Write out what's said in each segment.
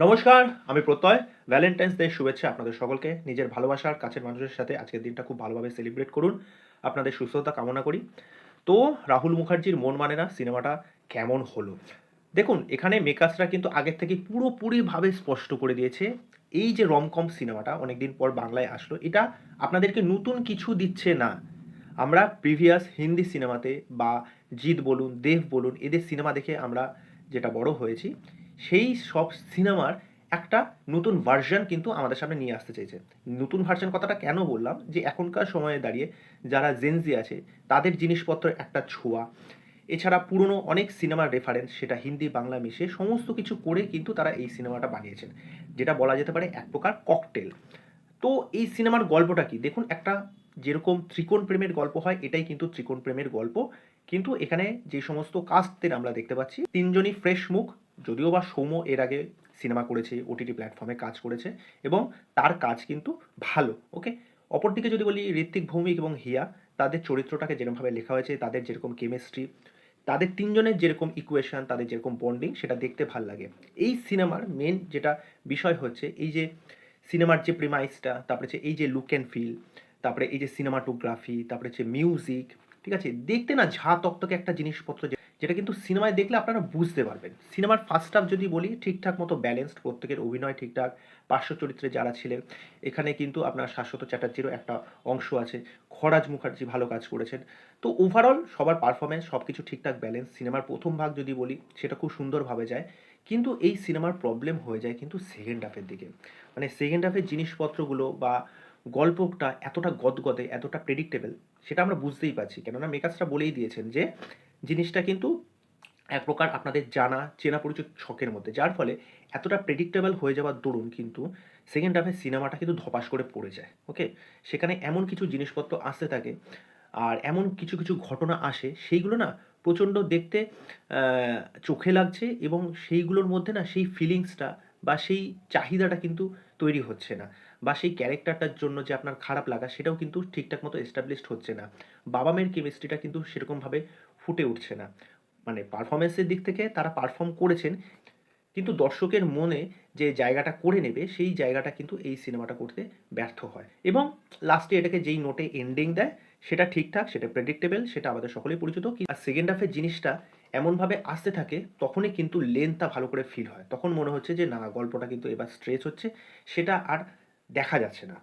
নমস্কার, আমি প্রত্যয়। ভ্যালেন্টাইন্স ডে শুভেচ্ছা আপনাদের সকলকে। নিজের ভালোবাসার কাছের মানুষের সাথে আজকের দিনটা খুব ভালোভাবে সেলিব্রেট করুন। আপনাদের সুস্থতা কামনা করি। তো, রাহুল মুখার্জির মন মানে না সিনেমাটা কেমন হলো? দেখুন, এখানে মেকার্সরা কিন্তু আগের থেকে পুরোপুরিভাবে স্পষ্ট করে দিয়েছে। এই যে রমকম সিনেমাটা অনেকদিন পর বাংলায় আসলো, এটা আপনাদেরকে নতুন কিছু দিচ্ছে না। আমরা প্রিভিয়াস হিন্দি সিনেমাতে বা জিৎ বলুন, দেব বলুন, এদের সিনেমা দেখে আমরা যেটা বড় হয়েছি, সেই সব সিনেমার একটা নতুন ভার্সন কিন্তু আমাদের সামনে নিয়ে আসতে চাইছে। নতুন ভার্সন কথাটা কেন বললাম? যে এখনকার সময়ে দাঁড়িয়ে যারা জেনজি আছে, তাদের জিনিসপত্রের একটা ছোঁয়া। এছাড়া পুরনো অনেক সিনেমার রেফারেন্স সেটা হিন্দি, বাংলা মিশিয়ে সমস্ত কিছু করে কিন্তু তারা এই সিনেমাটা বানিয়েছেন। যেটা বলা যেতে পারে এক প্রকার ককটেল তো এই সিনেমার গল্পটা কি? দেখুন, একটা যেরকম ত্রিকোণ প্রেমের গল্প হয়, এটাই কিন্তু ত্রিকোণ প্রেমের গল্প। কিন্তু এখানে যে সমস্ত কাস্টদের আমরা দেখতে পাচ্ছি, তিনজনই ফ্রেশ মুখ, যদিও বা সৌম্য এর আগে সিনেমা করেছে ওটিটি প্ল্যাটফর্মে কাজ করেছে, এবং তার কাজ কিন্তু ভালো ওকে অপরদিকে যদি বলি ঋত্বিক ভৌমিক এবং হিয়া, তাদের চরিত্রটাকে যেরকমভাবে লেখা হয়েছে, তাদের যেরকম কেমিস্ট্রি তাদের তিনজনের যেরকম ইকুয়েশন তাদের যেরকম বন্ডিং সেটা দেখতে ভালো লাগে। এই সিনেমার মেন যেটা বিষয় হচ্ছে, এই যে সিনেমার যে প্রিমাইসটা তারপরে হচ্ছে এই যে লুক অ্যান্ড ফিল তারপরে এই যে সিনেমাটোগ্রাফি তারপরে হচ্ছে মিউজিক ঠিক আছে? দেখতে না ঝা তক্তকে একটা জিনিসপত্র যেটা কিন্তু সিনেমায় দেখলে আপনারা বুঝতে পারবেন। সিনেমার ফার্স্ট হাফ যদি বলি, ঠিকঠাক মতো ব্যালেন্সড প্রত্যেকের অভিনয় ঠিকঠাক, পার্শ্ব চরিত্রে যারা ছিলেন, এখানে কিন্তু আপনার শাশ্বত চ্যাটার্জিরও একটা অংশ আছে। খরাজ মুখার্জি ভালো কাজ করেছেন। তো ওভারঅল সবার পারফরমেন্স সব কিছু ঠিকঠাক ব্যালেন্স সিনেমার প্রথম ভাগ যদি বলি, সেটা খুব সুন্দরভাবে যায়। কিন্তু এই সিনেমার প্রবলেম হয়ে যায় কিন্তু সেকেন্ড হাফের দিকে। মানে সেকেন্ড হাফের জিনিসপত্রগুলো বা গল্পটা এতটা গদগদে, এতটা প্রেডিক্টেবল সেটা আমরা বুঝতেই পারছি। কেননা মেকার্সরা বলেই দিয়েছেন যে, জিনিসটা কিন্তু এক প্রকার আপনাদের জানা, চেনা পরিচিত ছকের মধ্যে। যার ফলে এতটা প্রেডিক্টেবল হয়ে যাওয়ার দরুন কিন্তু সেকেন্ড হাফে সিনেমাটা কিন্তু ধপাস করে পড়ে যায় ওকে সেখানে এমন কিছু জিনিসপত্র আসতে থাকে আর এমন কিছু কিছু ঘটনা আসে, সেইগুলো না প্রচণ্ড দেখতে চোখে লাগছে এবং সেইগুলোর মধ্যে না সেই ফিলিংসটা বা সেই চাহিদাটা কিন্তু তৈরি হচ্ছে না। বা সেই ক্যারেক্টারটার জন্য যে আপনার খারাপ লাগা, সেটাও কিন্তু ঠিকঠাক মতো এস্টাবলিশড হচ্ছে না। বাবা মেয়ের কেমিস্ট্রিটা কিন্তু সেরকমভাবে ফুটে উঠছে না। মানে পারফরমেন্সের দিক থেকে তারা পারফর্ম করেছেন, কিন্তু দর্শকের মনে যে জায়গাটা করে নেবে, সেই জায়গাটা কিন্তু এই সিনেমাটা করতে ব্যর্থ হয়। এবং লাস্টে এটাকে যেই নোটে এন্ডিং দেয়, সেটা ঠিকঠাক, সেটা প্রেডিক্টেবল সেটা আমাদের সকলেই পরিচিত। আর সেকেন্ড হাফের জিনিসটা এমনভাবে আসতে থাকে, তখনই কিন্তু লেন্থটা ভালো করে ফিল হয়। তখন মনে হচ্ছে যে, না গল্পটা কিন্তু এবার স্ট্রেচ হচ্ছে। সেটা আর দেখা যাচ্ছে না।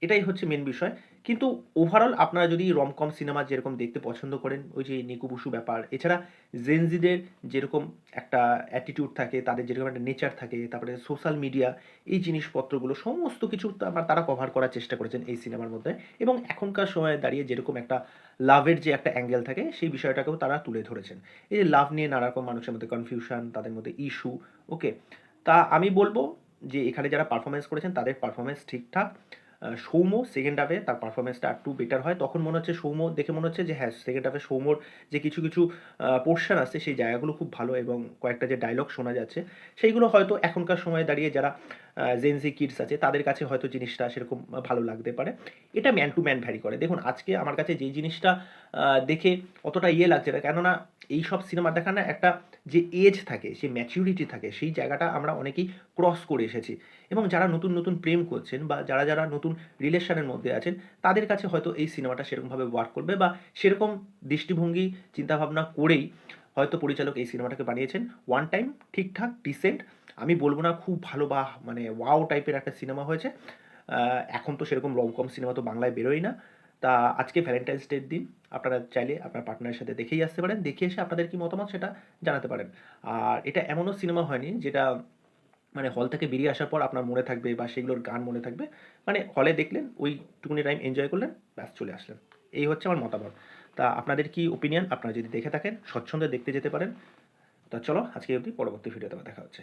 এটাই হচ্ছে মেন বিষয়। কিন্তু ওভারঅল আপনারা যদি রমকম সিনেমা যেরকম দেখতে পছন্দ করেন, ওই যে নিকুবুসু ব্যাপার, এছাড়া জেনজিদের যেরকম একটা অ্যাটিটিউড থাকে, তাদের যেরকম একটা নেচার থাকে, তারপরে সোশ্যাল মিডিয়া এই জিনিসপত্রগুলো, সমস্ত কিছু তারা কভার করার চেষ্টা করেছেন এই সিনেমার মধ্যে। এবং এখনকার সময়ে দাঁড়িয়ে যেরকম একটা লাভের যে একটা অ্যাঙ্গেল থাকে, সেই বিষয়টাকেও তারা তুলে ধরেছেন। এই যে লাভ নিয়ে নানা রকম মানুষের মধ্যে কনফিউশন তাদের মধ্যে ইস্যু ওকে তা আমি বলব যে এখানে যারা পারফরমেন্স করেছেন, তাদের পারফরমেন্স ঠিকঠাক। সৌম্য সেকেন্ড হাফে তার পারফরমেন্সটা একটু বেটার হয়। তখন মনে হচ্ছে সৌম্য, দেখে মনে হচ্ছে যে হ্যাঁ সেকেন্ড হাফে সৌম্যর যে কিছু কিছু পোর্শন আছে, সেই জায়গাগুলো খুব ভালো এবং কয়েকটা যে ডায়লগ শোনা যাচ্ছে, সেইগুলো হয়তো এখনকার সময়ে দাঁড়িয়ে যারা জেনজি কিডস আছে, তাদের কাছে হয়তো জিনিসটা সেরকম ভালো লাগতে পারে। এটা ম্যান টু ম্যান ভ্যারি করে। দেখুন, আজকে আমার কাছে যেই জিনিসটা দেখে অতটা ইয়ে লাগছে না। কেননা এই সব সিনেমা দেখা না একটা যে এজ থাকে, যে ম্যাচিউরিটি থাকে, সেই জায়গাটা আমরা অনেকেই ক্রস করে এসেছি। এবং যারা নতুন নতুন প্রেম করছেন বা যারা যারা নতুন রিলেশনের মধ্যে আছেন, তাদের কাছে হয়তো এই সিনেমাটা সেরকমভাবে ওয়ার্ক করবে বা সেরকম দৃষ্টিভঙ্গি, চিন্তাভাবনা করেই হয়তো পরিচালক এই সিনেমাটাকে বানিয়েছেন। ওয়ান টাইম ঠিকঠাক ডিসেন্ট আমি বলব না খুব ভালো বা মানে ওয়াও টাইপের একটা সিনেমা হয়েছে। এখন তো সেরকম রমকম সিনেমা তো বাংলায় বেরোয় না। তা আজকে ভ্যালেন্টাইন্স ডের দিন আপনারা চাইলে আপনার পার্টনারের সাথে দেখেই আসতে পারেন, দেখে এসে আপনাদের কি মতামত সেটা জানাতে পারেন। আর এটা এমনও সিনেমা হয়নি যেটা মানে হল থেকে বেরিয়ে আসার পর আপনার মনে থাকবে বা সেগুলোর গান মনে থাকবে। মানে হলে দেখলেন, ওইটুকুনি টাইম এনজয় করলেন, ব্যাস চলে আসলেন। এই হচ্ছে আমার মতামত। তা আপনাদের কি ওপিনিয়ন আপনারা যদি দেখে থাকেন, স্বচ্ছন্দে দেখতে যেতে পারেন। তা চলো আজকে অবধি পরবর্তী ভিডিওতে দেখা হচ্ছে।